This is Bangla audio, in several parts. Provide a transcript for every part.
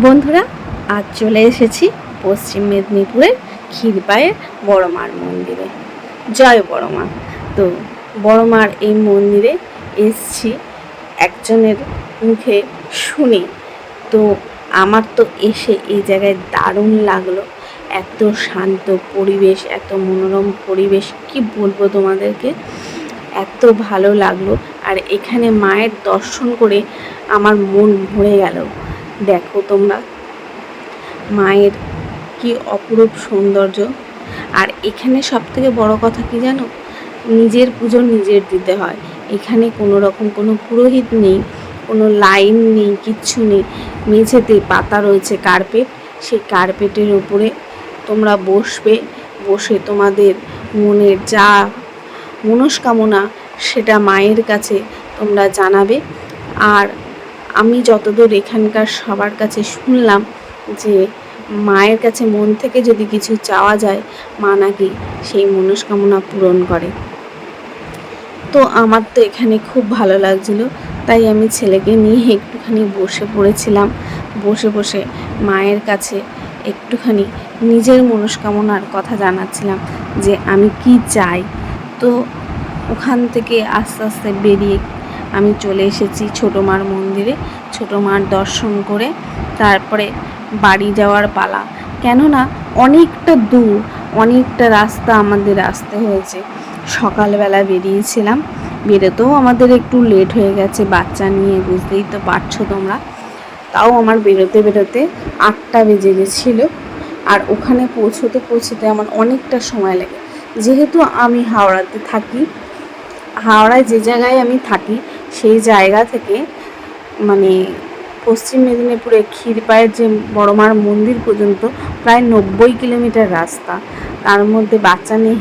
বন্ধুরা, আজ চলে এসেছি পশ্চিম মেদিনীপুরের ক্ষীরপায়ের বড় মার মন্দিরে। জয় বড় মা তো বড় মার এই মন্দিরে এসছি একজনের মুখে শুনি। তো আমার তো এসে এই জায়গায় দারুণ লাগল। এত শান্ত পরিবেশ, এত মনোরম পরিবেশ, কি বলব তোমাদেরকে? এত ভালো লাগল। আর এখানে মায়ের দর্শন করে আমার মন ভরে গেল। দেখো তোমরা। মায়ের কি অপরূপ সৌন্দর্য। আর এখানে সব থেকে বড় কথা কি জানো? নিজের পুজো নিজের দিতে হয়। এখানে কোনো রকম কোনো পুরোহিত নেই, কোনো লাইন নেই, কিচ্ছু নেই। মেঝেতে পাতা রয়েছে কার্পেট সেই কার্পেটের উপরে তোমরা বসবে। বসে তোমাদের মনের যা মনস্কামনা সেটা মায়ের কাছে তোমরা জানাবে। আর আমি যতদূর এখানকার সবার কাছে শুনলাম যে মায়ের কাছে মন থেকে যদি কিছু চাওয়া যায়, মা নাকি সেই মনস্কামনা পূরণ করে। তো আমার তো এখানে খুব ভালো লাগছিল, তাই আমি ছেলেকে নিয়ে একটুখানি বসে পড়েছিলাম। বসে বসে মায়ের কাছে একটুখানি নিজের মনস্কামনার কথা জানাচ্ছিলাম যে আমি কি চাই। তো ওখান থেকে আস্তে আস্তে বেরিয়ে আমি চলে এসেছি ছোটো মার মন্দিরে, ছোটো মার দর্শন করে তারপরে বাড়ি যাওয়ার পালা। কেননা অনেকটা দূর, অনেকটা রাস্তা আমাদের আসতে হয়েছে। সকালবেলা বেরিয়েছিলাম, বেরোতেও আমাদের একটু লেট হয়ে গেছে, বাচ্চা নিয়ে বুঝতেই তো পারছ তোমরা। তাও আমার বেরোতে বেরোতে আটটা বেজে গেছিল, আর ওখানে পৌঁছতে পৌঁছতে আমার অনেকটা সময় লাগে। যেহেতু আমি হাওড়াতে থাকি, হাওড়ায় যে জায়গায় আমি থাকি সেই জায়গা থেকে মানে পশ্চিম মেদিনীপুরে ক্ষীরপায়ের যে বড়মার মন্দির পর্যন্ত প্রায় নব্বই কিলোমিটার রাস্তা। তার মধ্যে বাচ্চা নিয়ে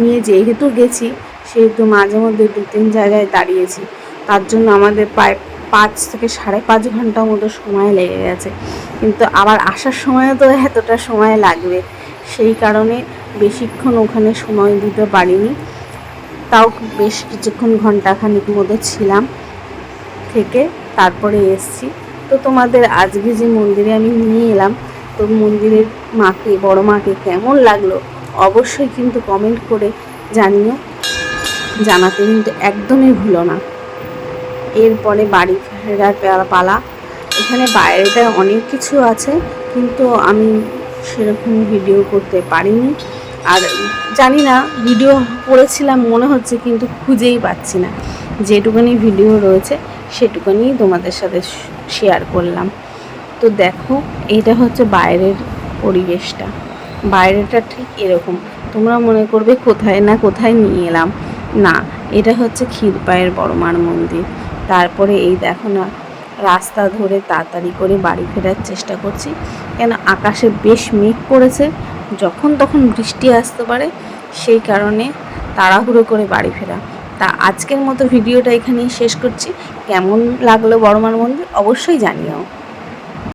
নিয়ে যেহেতু গেছি, সেহেতু মাঝে মধ্যে দু তিন জায়গায় দাঁড়িয়েছি। তার জন্য আমাদের প্রায় পাঁচ থেকে সাড়ে পাঁচ ঘণ্টা মতো সময় লেগে গেছে। কিন্তু আবার আসার সময়ও তো এতটা সময় লাগবে। সেই কারণে বেশিক্ষণ ওখানে সময় দিতে পারিনি। তাও বেশ কিছুক্ষণ ঘন্টাখানিক মতো ছিলাম থেকে তারপরে এসছি। তো তোমাদের আজকে যে মন্দিরে আমি নিয়ে এলাম, তো মন্দিরের মাকে, বড় মাকে কেমন লাগল অবশ্যই কিন্তু কমেন্ট করে জানিও। জানাতে কিন্তু একদমই ভুলো না। এরপরে বাড়ি ফেরার পালা এখানে বাইরেটা অনেক কিছু আছে, কিন্তু আমি সেরকম ভিডিও করতে পারিনি। আর জানি না ভিডিও করেছিলাম, মনে হচ্ছে, কিন্তু খুঁজেই পাচ্ছি না। যেটুকুনি ভিডিও রয়েছে, সেটুকুনি তোমাদের সাথে শেয়ার করলাম। তো দেখো, এটা হচ্ছে বাইরের পরিবেশটা। বাইরেটা ঠিক এরকম। তোমরা মনে করবে, কোথায় না কোথায় নিয়ে এলাম। না, এটা হচ্ছে ক্ষীরপায়ের বড়মার মন্দির। তারপরে এই দেখো না, রাস্তা ধরে তাড়াতাড়ি করে বাড়ি ফেরার চেষ্টা করছি। কেন, আকাশে বেশ মেঘ করেছে। যখন তখন বৃষ্টি আসতে পারে, সেই কারণে তাড়াহুড়ো করে বাড়ি ফেরা। তা আজকের মতো ভিডিওটা এখানেই শেষ করছি। কেমন লাগল বড়মার মন্দির অবশ্যই জানিও।